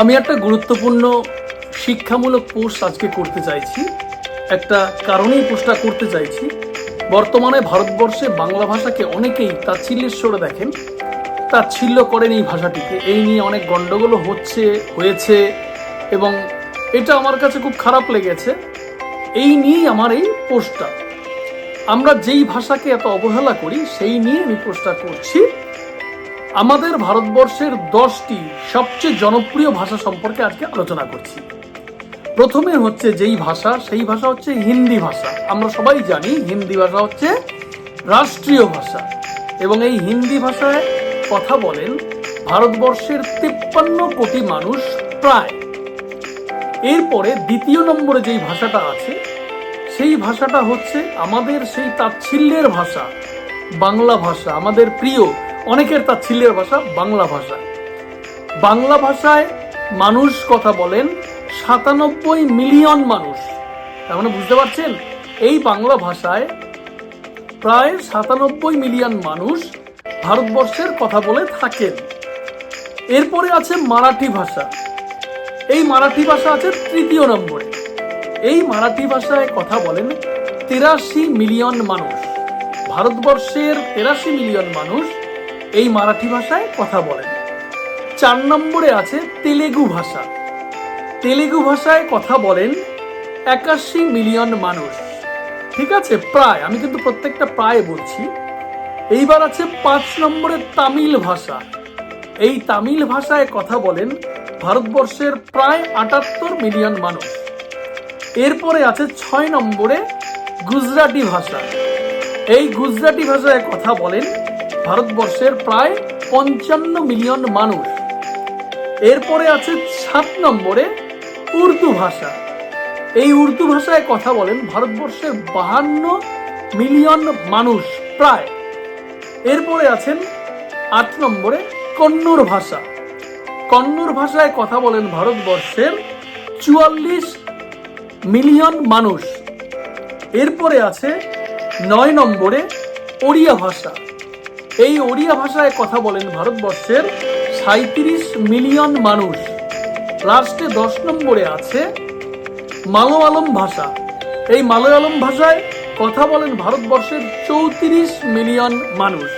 আমি একটা গুরুত্বপূর্ণ শিক্ষামূলক পোস্ট আজকে করতে চাইছি। একটা কারণেই পোস্টটা করতে চাইছি। বর্তমানে ভারতবর্ষে বাংলা ভাষাকে অনেকেই তাচ্ছিল্যের স্বরে দেখেন। তাচ্ছিল্য করেন এই ভাষাটিকে। এই নিয়ে অনেক গণ্ডগোলও হচ্ছে, হয়েছে এবং এটা আমার কাছে খুব খারাপ লেগেছে। এই নিয়েই আমার এই পোস্টটা আমরা যেই ভাষাকে এত অবহেলা করি, সেই নিয়ে আমি পোস্টটা করছি। আমাদের ভারতবর্ষের দশটি সবচেয়ে জনপ্রিয় ভাষা সম্পর্কে আজকে আলোচনা করছি। প্রথমে হচ্ছে যেই ভাষা, সেই ভাষা হচ্ছে হিন্দি ভাষা। আমরা সবাই জানি হিন্দি ভাষা হচ্ছে রাষ্ট্রীয় ভাষা। এবং এই হিন্দি ভাষায় কথা বলেন ভারতবর্ষের তিপ্পান্ন কোটি মানুষ প্রায়। এরপরে দ্বিতীয় নম্বরে যেই ভাষাটা আছে, সেই ভাষাটা হচ্ছে আমাদের সেই তাচ্ছিল্যের ভাষা, বাংলা ভাষা, আমাদের প্রিয় অনেকের তাচ্ছিল্যের ভাষা বাংলা ভাষা। বাংলা ভাষায় মানুষ কথা বলেন সাতানব্বই মিলিয়ন মানুষ। তার মানে বুঝতে পারছেন? এই বাংলা ভাষায় প্রায় সাতানব্বই মিলিয়ন মানুষ ভারতবর্ষের কথা বলে থাকেন। এরপরে আছে মারাঠি ভাষা। এই মারাঠি ভাষা আছে তৃতীয় নম্বরে। এই মারাঠি ভাষায় কথা বলেন তেরাশি মিলিয়ন মানুষ। ভারতবর্ষের তেরাশি মিলিয়ন মানুষ এই মারাঠি ভাষায় কথা বলেন। চার নম্বরে আছে তেলেগু ভাষা। তেলেগু ভাষায় কথা বলেন একাশি মিলিয়ন মানুষ। ঠিক আছে? প্রায়। আমি কিন্তু প্রত্যেকটা প্রায় বলছি। এইবার আছে পাঁচ নম্বরে তামিল ভাষা। এই তামিল ভাষায় কথা বলেন ভারতবর্ষের প্রায় আটাত্তর মিলিয়ন মানুষ। এরপরে আছে ছয় নম্বরে গুজরাটি ভাষা। এই গুজরাটি ভাষায় কথা বলেন ভারতবর্ষের প্রায় পঞ্চান্ন মিলিয়ন মানুষ। এরপরে আছে সাত নম্বরে উর্দু ভাষা। এই উর্দু ভাষায় কথা বলেন ভারতবর্ষের বাহান্ন মিলিয়ন মানুষ প্রায়। এরপরে আছেন আট নম্বরে কন্নড় ভাষা। কন্নড় ভাষায় কথা বলেন ভারতবর্ষের চুয়াল্লিশ মিলিয়ন মানুষ। এরপরে আছে নয় নম্বরে ওড়িয়া ভাষা। এই ওড়িয়া ভাষায় কথা বলেন ভারতবর্ষের সাঁত্রিশ মিলিয়ন মানুষ। লাস্টে দশ নম্বরে আছে মালয়ালম ভাষা। এই মালয়ালম ভাষায় কথা বলেন ভারতবর্ষের চৌত্রিশ মিলিয়ন মানুষ।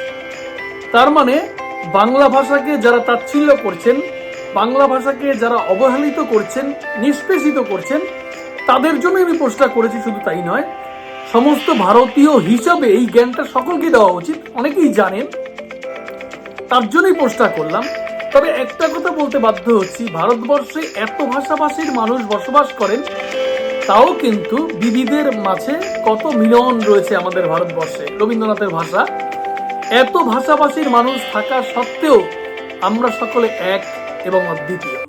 তার মানে বাংলা ভাষাকে যারা তাচ্ছিল্য করছেন, বাংলা ভাষাকে যারা অবহেলিত করছেন, নিষ্পেষিত করছেন, তাদের জন্য আমি পোস্টটা করেছি, শুধু তাই নয় সমস্ত ভারতীয় হিসাবে এই জ্ঞানটা সকলকে দেওয়া উচিত। অনেকেই জানেন, তার জন্যই পোস্টটা করলাম। তবে একটা কথা বলতে বাধ্য হচ্ছি, ভারতবর্ষে এত ভাষাভাষীর মানুষ বসবাস করেন, তাও কিন্তু বিবিদের মাঝে কত মিলন রয়েছে আমাদের ভারতবর্ষে, রবীন্দ্রনাথের ভাষা। এত ভাষাভাষীর মানুষ থাকা সত্ত্বেও আমরা সকলে এক এবং অদ্বিতীয়।